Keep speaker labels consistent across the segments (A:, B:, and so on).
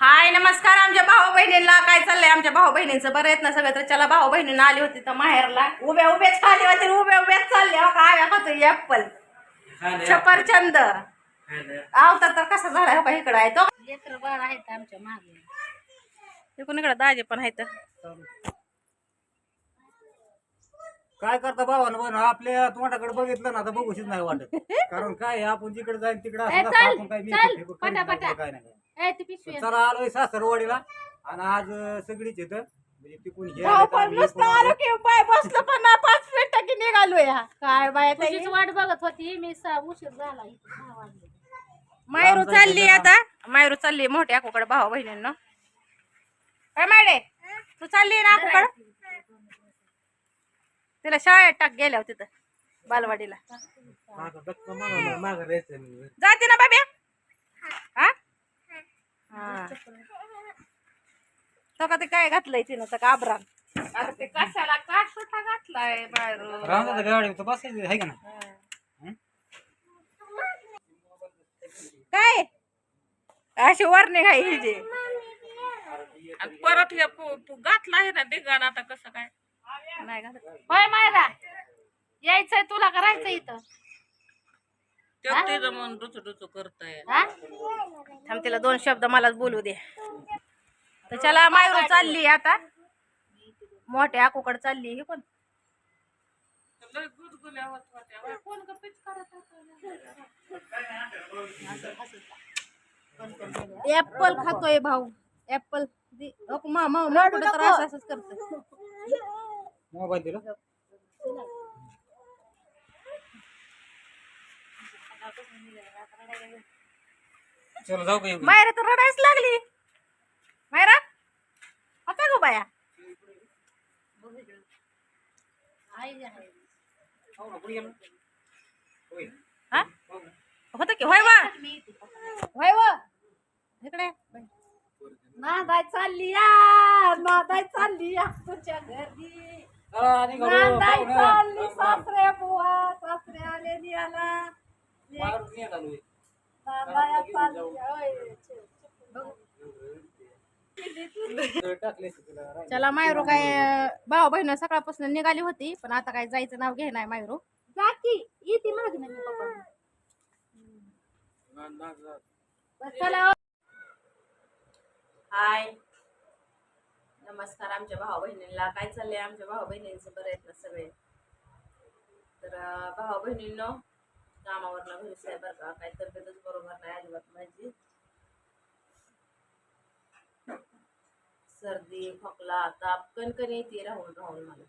A: हाय नमस्कार आमच्या भाऊ बहिणींना काय चाललंय आमच्या भाऊ बहिणींचं बरं येत ना सगळं? तर चला भाऊ बहिणींना आली होती तर माहेरला. उभ्या उभ्याच खाली होते उभ्या उभ्याच चालले. हो का आव्या खातो ऍपल. छपरचंद. आवता तर कसा झाला हो का इकडं आहे तो?
B: लेकर बाळ आहेत आमच्या मागे.
A: इकडून इकडं दाजे पण आहेत.
C: काय करता भावानं पण आपल्या तोंडाकडे बघितलं ना तर बघूशीच नाही वाटत. कारण काय आपण जिकडे जाईल तिकडे काय हे. काय नाही.
B: ए ती पिशवी आहे.
C: चला आलोय सासरवाडीला. आणि आज सगळीच येतं म्हणजे
A: भाऊ पण नुसतं
C: पण
A: आलो. की पाय बसलं पण ना पाच मिनिटं की निघालो या काय बाय
B: तुझीच वाट बघत होती मी सा उशीर झाला इथे सहा वाजले.
A: मायरू चालली आता. मायरू चालली मोठ्या आकोकडे भाऊ बहिणींना. काय मायडे तू चालली ना आकोकडे तिला शाळेत टाक गेल्या तिथं बालवाडीला. जाते ना बाब्या? हा. तो का ते काय घातलंय तिनं तर काबरान अरे ते कशाला का सुटा घातलाय
C: गाडी बसायचं आहे का ना
A: काय? अशी वरणे काय ही जे.
D: आणि परत हे पु- पु- घातला आहे ना धिंगाण आता कसं काय?
A: नाही घालत.
B: होय मायरा यायचंय तुला करायचं इथं?
D: ते तिचं मन रुचू रुचू करताय.
B: हा?
A: थांब तिला दोन शब्द मलाच बोलू दे. तर चला मायरू चालली आता. मोठ्या आकोकडे चालली ही कोण ऍपल खातोय भाऊ. ऍपल मामा असंच करतो.
C: मोबाईल दिला? चला जाऊ का
A: मायरा तर रडायच लागली. मायरा होता गो बाया. हा? होतं की? होय वा. होय वा. इकडे. नादाय चालली या नादाय चालली या तुझ्या घरी. नांदाय चालली सासरे बुवा सासरे आले होय. चला मायरू काय भाऊ बहीण सकाळपासून निघाली होती पण आता काय जायचं नाव घे नाही मायरू.
B: येते चला हो.
A: हाय. नमस्कार आमच्या भाऊ बहिणींना. काय चाललंय आमच्या भाऊ बहिणींचं? बरं आहेत ना सगळे? तर भाऊ बहिणींनो कामावर घरी साहेब बरं का. काही तब्येतच बरोबर नाही अजिबात माझी. सर्दी खोकला ताप कणकण येते राहून राहून मला.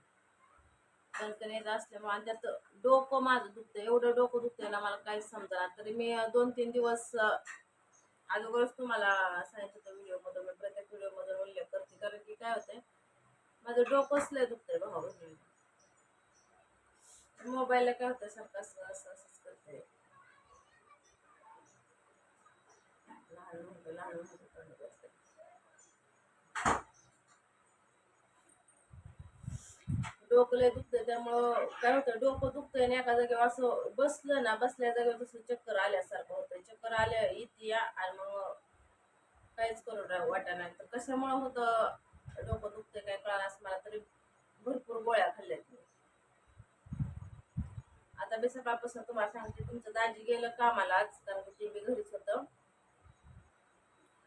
A: कणकण येत असल्यामुळे आणि त्यात डोकं माझं दुखतं एवढं डोकं दुखतंय ना मला काहीच समजा तरी मी दोन तीन दिवस अगोदरच तुम्हाला सांगितलं होतं व्हिडिओमधून. मी प्रत्येक व्हिडिओमधून उल्लेख करते. कारण की काय होतंय माझं डोकंच लय दुखतंय भाऊ. मोबाईलला काय होतं सारखं असं असं असंच करते लहान म्हणतो डोकं लय त्यामुळं काय होतं डोकं दुखतंय आणि एका जागेवर असं बसलं ना बसल्या जागेवर तसं चक्कर आल्यासारखं होतं चक्कर आल्या इथे या आणि मग काहीच करू नाही नाही. तर कशामुळं होतं डोकं दुखतंय काय कळालं असं मला तरी भरपूर गोळ्या खाल्ल्यात आता मी सकाळपासून तुम्हाला सांगते तुमचं दाजी गेलं कामाला आज कारण की मी घरीच होतं.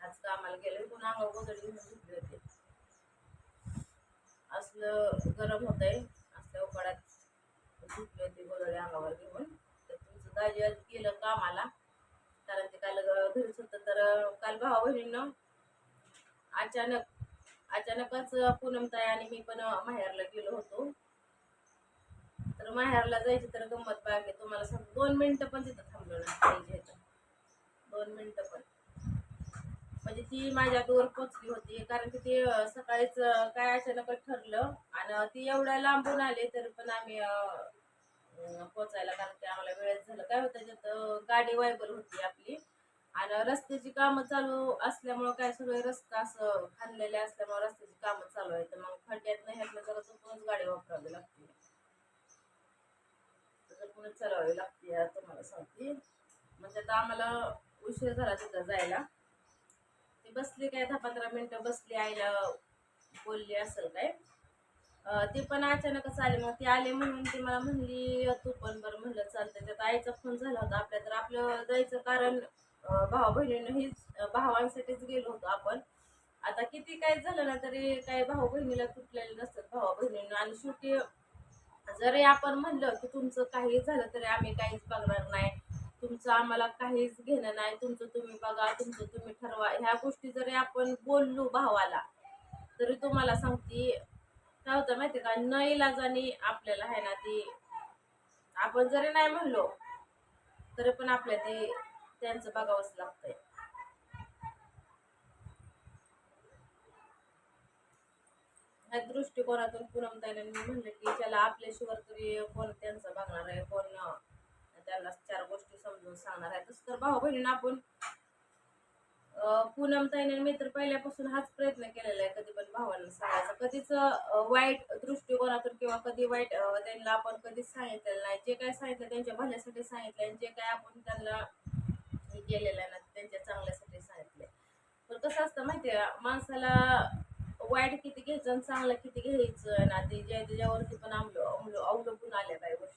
A: आज कामाला गेले पुन्हा अंगा गोदडी घेऊन झोपले होती. असलं गरम होत आहे असल्या उकाड्यात झोपले होती गोदडी अंगावर घेऊन. तर तुमचं दाजी आज गेलं कामाला. कारण ते काल घरीच होतं. तर काल भाऊ बहिणीनं अचानक अचानकच पूनमताई आणि मी पण माहेरला गेलो होतो. तर माहेरला जायची तर गंमत बाकी तुम्हाला सांग दोन मिनटं पण तिथं थांबलो नाही पाहिजे इथं. दोन मिनिटं पण म्हणजे ती माझ्या दोर पोचली होती. कारण की ती सकाळीच काय अचानकच ठरलं आणि ती एवढ्या लांबून आले तरी पण आम्ही पोचायला कारण की आम्हाला वेळच झालं. काय होतं त्यात गाडी वायबल होती आपली आणि रस्त्याची कामं चालू असल्यामुळं काय सगळे रस्ता असं खाल्लेले असल्यामुळे रस्त्याची कामं चालू आहेत. तर मग खड्ड्यात नाही ह्यातनं जरा चुकूनच गाडी वापरावी लागते. जपूनच चालवावी लागते आता तुम्हाला सांगते. म्हणजे आता आम्हाला उशीर झाला तिथं जायला. बसली काय दहा पंधरा मिनटं बसली आईला बोलली असेल काय? ते ती पण अचानकच आली. मग ती आले म्हणून ती मला म्हणली तू पण बरं म्हणलं चालतं त्यात आईचा फोन झाला होता आपल्या तर आपलं जायचं कारण भावा बहिणीनं हीच भावांसाठीच गेलो होतो आपण. आता किती काय झालं ना तरी काय भाऊ बहिणीला तुटलेले नसतात भावा बहिणीनं आणि शेवटी जरी आपण म्हणलं की तुमचं काही झालं तरी आम्ही काहीच बघणार नाही. तुमचं आम्हाला काहीच घेणं नाही तुमचं तुम्ही बघा तुमचं तुम्ही ठरवा. ह्या गोष्टी जरी आपण बोललो भावाला तरी तुम्हाला सांगते काय होतं माहिती का न इलाजाने आपल्याला आहे ना ती आपण जरी नाही म्हणलो तरी पण आपल्या ते त्यांचं बघावंच लागतंय. ह्या दृष्टिकोनातून पूनमताईने मी म्हणलं की त्याला आपल्याशिवाय तरी कोण त्यांचं बघणार आहे कोण त्यांना चार गोष्टी समजून सांगणार आहे. तसं तर भाऊ बहिणींना आपण पूनम पूनमताईने मी तर पहिल्यापासून हाच प्रयत्न केलेला आहे कधी पण भावांना सांगायचा. कधीच वाईट दृष्टिकोनातून किंवा कधी वाईट त्यांना आपण कधीच सांगितलेलं नाही. जे काय सांगितलं त्यांच्या भल्यासाठी सांगितलं आणि जे काय आपण त्यांना हे केलेलं आहे ना त्यांच्या चांगल्यासाठी सांगितलंय. पण कसं असतं माहिती आहे माणसाला वाईट किती घ्यायचं आणि चांगलं किती घ्यायचं ना ते ज्या त्याच्यावरती पण अवलंबून आल्या काही गोष्टी.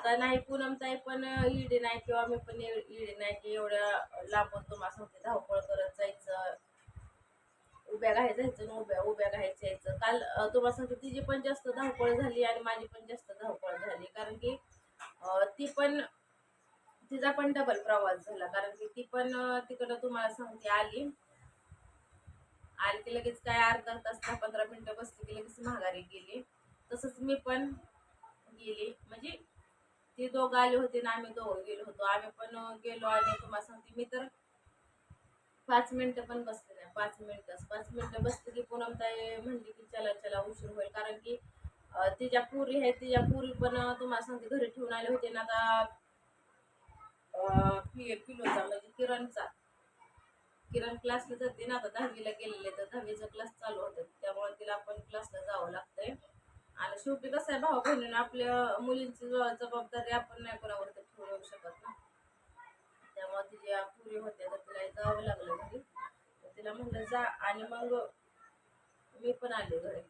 A: आता नाही पूनमताई पण इडे नाही किंवा मी पण इडी नाही की एवढ्या लांबून तुम्हाला सांगते धावपळ करत जायचं. उभ्या घाई जायचं आणि उभ्या उभ्या घायचं यायचं काल तुम्हाला सांगते तिची पण जास्त धावपळ झाली आणि माझी पण जास्त धावपळ झाली. कारण की ती पण तिचा पण डबल प्रवास झाला. कारण की ती पण तिकडं तुम्हाला सांगते आली. आली की लगेच काय अर्धा तास दहा पंधरा मिनटं बसली की लगेच माघारी गेली. तसंच मी पण गेली. म्हणजे ते दोघं आले होते ना आम्ही दोघं गेलो होतो. आम्ही पण गेलो आणि तुम्हाला सांगते मी तर पाच मिनिटं पण बसते नाही. पाच मिनिटं पाच मिनिटं बसते की पूनम ताई म्हणली की चला चला उशीर होईल. कारण की तिच्या पुरी आहे तिच्या पुरी पण तुम्हाला सांगते घरी ठेवून आले होते ना आता किलोचा म्हणजे किरणचा. किरण क्लासला जाते ना आता दहावीला गेलेले तर दहावीचा क्लास चालू होतं. त्यामुळे तिला आपण क्लासला जावं लागतंय. आणि शेवटी कसं आहे भाऊ बहिणीनं आपल्या मुलींची जबाबदारी आपण नाही कोणावर तर येऊ शकत ना. त्यामुळे तिच्या पुरी होते तर तिला जावं लागलं घरी. तर तिला म्हणलं जा. आणि मग मी पण आले घरी.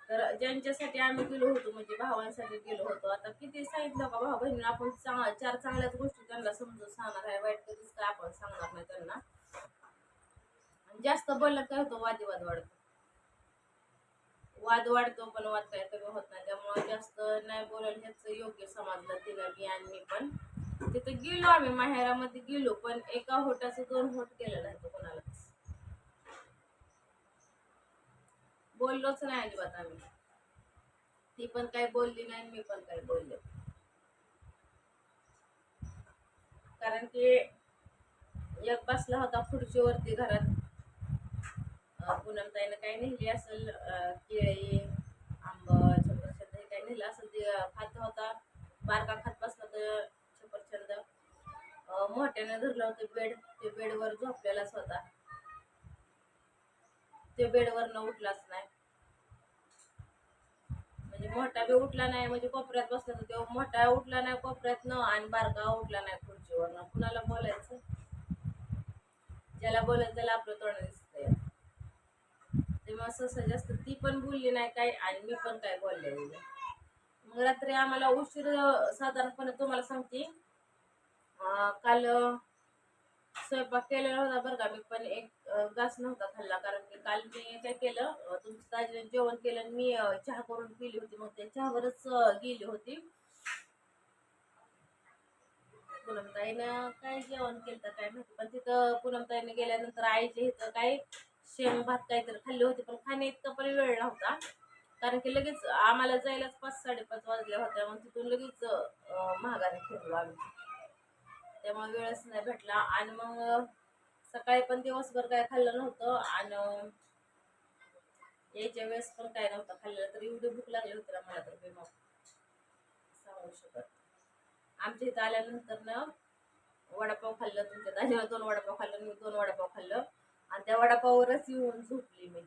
A: तर ज्यांच्यासाठी आम्ही गेलो होतो म्हणजे भावांसाठी गेलो होतो आता किती सांगितलं का भाऊ बहिणी आपण चांगला चार चांगल्याच गोष्टी त्यांना समजून सांगणार आहे वाईट कधीच काय आपण सांगणार नाही त्यांना. आणि जास्त बोललं काय होतं वादविवाद वाढतो. वाद वाढतो पण वाद कमी होत नाही. त्यामुळे जास्त नाही बोलायला ह्याचं योग्य समजलं तिला मी आणि मी पण. तिथं गेलो आम्ही माहेरामध्ये गेलो पण एका होटाचं दोन होट केलं नाही कोणालाच बोललोच नाही अजिबात आम्ही. ती पण काही बोलली नाही मी पण काही बोलले कारण की एक बसला होता खुर्चीवरती घरात. पूनमताईनं काही नेली असेल केळी आंब छपरछंद हे काही नेलं असेल. ते खात होता. बारका खात बसला तर छपरछंद. मोठ्याने धरलं होतं बेड. ते बेडवर झोपलेलाच होता. ते बेडवर न उठलाच नाही. म्हणजे मोठा बी उठला नाही म्हणजे कोपऱ्यात बसला तर तो मोठा उठला नाही कोपऱ्यात न आणि बारका उठला नाही खुर्चीवर न कुणाला बोलायचं? ज्याला बोलायचं त्याला आपलं तोंड दिसतं. तेव्हा असं जास्त ती पण बोलली नाही काय आणि मी पण काय बोलले नाही. मग रात्री आम्हाला उशीर साधारणपणे तुम्हाला सांगते. काल स्वयंपाक केलेला होता बरं का. मी पण एक गास घास नव्हता खाल्ला. कारण की काल मी काय केलं तुमचं ताजे जेवण केलं आणि मी चहा करून पिली होती. मग त्या चहावरच गेली होती. पूनमताईनं काय जेवण केलं तर काय माहिती. पण तिथं पूनमताईनं गेल्यानंतर आईच्या इथं काय शेंग भात काहीतरी खाल्ले होते पण खाणे इतका पण वेळ नव्हता. कारण की लगेच आम्हाला जायलाच पाच साडेपाच वाजल्या होत्या मग तिथून लगेच महागाने फिरलो आम्ही त्यामुळे वेळच नाही भेटला. आणि मग सकाळी पण दिवसभर काय खाल्लं नव्हतं आणि यायच्या वेळेस पण काय नव्हतं खाल्लं तर एवढी भूक लागली होती ना मला तर मी मग सांगू शकत आमच्या इथं आल्यानंतर ना वडापाव खाल्लं तुमच्या दाजीला दोन वडापाव खाल्लं मी दोन वडापाव खाल्लं. आणि त्या वडापाववरच येऊन झोपली मी.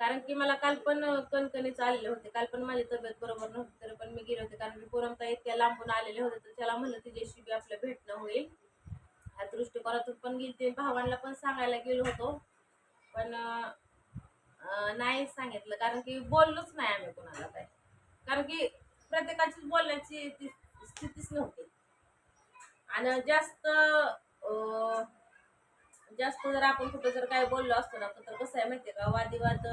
A: कारण की मला काल पण कणकणीच आलेले होते. काल पण माझी तब्येत बरोबर नव्हती तरी पण मी गेले होते. कारण की पुरमता इतक्या लांबून आलेले होते तर त्याला म्हणलं तिच्याशी बी आपलं भेटणं होईल. ह्या दृष्टिकोनातून पण गेलते भावांना पण सांगायला गेलो होतो. पण नाही सांगितलं. कारण की बोललोच नाही आम्ही कोणाला काय कारण की प्रत्येकाचीच बोलण्याची ती स्थितीच नव्हती. आणि जास्त जास्त जर आपण कुठं जर काय बोललो असतो ना तर कसं आहे माहितीये का वादिवाद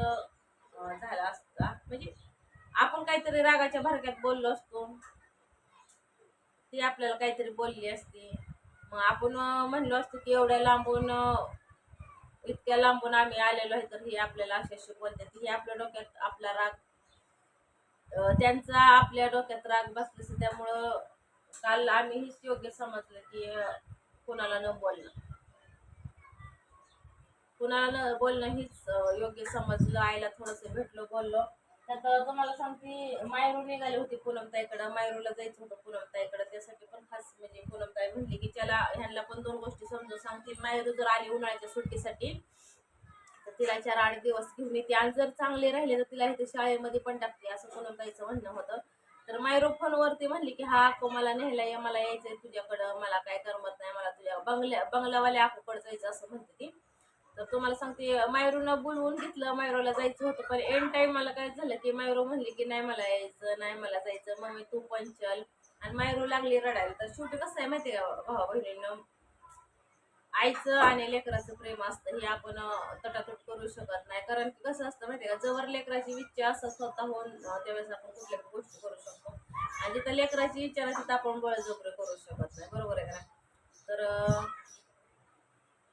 A: झाला असता. म्हणजे आपण काहीतरी रागाच्या भरक्यात बोललो असतो. ती आपल्याला काहीतरी बोलली असती. मग आपण म्हणलो असतो की एवढ्या लांबून इतक्या लांबून आम्ही आलेलो आहे तर ही आपल्याला अशाशी अशी बोलतात. हे आपल्या डोक्यात आपला राग त्यांचा आपल्या डोक्यात राग बसलेस त्यामुळं काल आम्ही हीच योग्य समजलं की कोणाला न बोलणं. कुणाला बोलणं हीच योग्य समजलं आईला थोडंसं भेटलो बोललो. त्यात तुम्हाला सांगते मायरू निघाली होती पूनमताईकडं. मायरूला जायचं होतं पूनमताईकडं. त्यासाठी पण खास म्हणजे पूनमताई म्हणली की त्याला ह्यांना पण दोन गोष्टी समजून सांगतील मायरू जर आली उन्हाळ्याच्या सुट्टीसाठी तर तिला चार आठ दिवस घेऊन येते. आणि जर चांगले राहिले तर तिला इथे शाळेमध्ये पण टाकते असं पूनमताईचं म्हणणं होतं. तर मायरू फोनवरती म्हणली की हा अक्को मला न्यायला ये मला यायचंय तुझ्याकडं. मला काय करमत नाही मला तुझ्या बंगल्या बंगलावाल्या अक्कोकडे जायचं असं म्हणते ती. तुम्हाला सांगते मायरूनं बोलवून घेतलं मायरोला जायचं होतं पण एन टाइम मला काय झालं की मायरो म्हणली की नाही मला यायचं नाही मला जायचं मम्मी तू पण चल. आणि मायरू लागली रडायला. तर शेवटी कसं आहे माहिती का भावा बहिणीनं? आईचं आणि लेकराचं प्रेम असतं हे आपण तटातट करू शकत नाही. कारण की कसं असतं माहिती का जवळ लेकराची इच्छा असं स्वतः होऊन त्यावेळेस आपण कुठल्या गोष्टी करू शकतो. आणि जिथं लेकराची इच्छा नसते तिथं आपण बळजबरी करू शकत नाही. बरोबर आहे का तर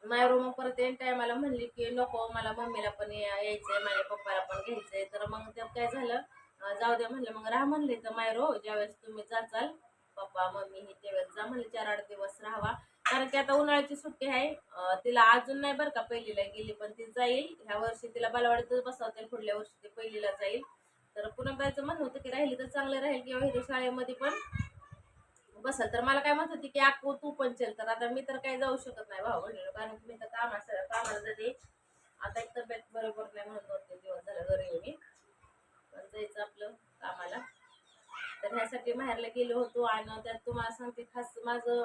A: मायरो मग परत एन टायमाला म्हणली की नको मला मम्मीला पण यायचंय माझ्या पप्पाला पण घ्यायचंय. तर मग त्यात काय झालं जाऊ दे म्हणलं. मग राहा म्हणले तर मायरो ज्यावेळेस तुम्ही जाचाल पप्पा मम्मी हे त्यावेळेस जा म्हणले. चार आठ दिवस राहावा. कारण की आता उन्हाळ्याची सुट्टी आहे. तिला अजून नाही बरं का पहिलीला गेली पण ती जाईल. ह्या वर्षी तिला बालवाडीतच बसवतील पुढल्या वर्षी ती पहिलीला जाईल. तर पुन्हा जायचं म्हणणं होतं की राहिली तर चांगलं राहील किंवा हिरे शाळेमध्ये पण बसल तर मला काय म्हणत होती की आखो तू पण चल तर आता मी तर काही जाऊ शकत नाही भाऊ बहिणीला कारण की मी तर कामा कामाला जाते. आता एक तब्येत बरोबर नाही म्हणून दोन तीन दिवस झालं घरी येऊन पण जायचं आपलं कामाला. तर ह्यासाठी बाहेरला गेलो होतो आणि त्यात तुम्हाला सांगते खास माझं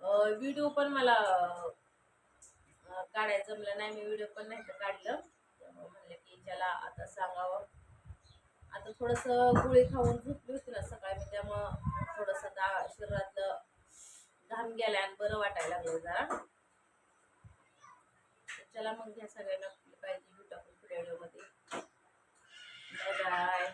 A: व्हिडिओ पण मला काढायचं जमलं नाही. मी व्हिडिओ पण नाही तर काढलं. म्हणलं की ज्याला आता सांगावं. आता थोडंसं गोळी खाऊन झोपली होती ना सकाळी मी त्यामुळं थोडंसं दा शरीरातलं घाम गेला आणि बरं वाटायला लागलं जरा. चला मग घ्या सगळ्यांना पाहिजे काळजी घेऊ टाकून व्हिडिओमध्ये बाय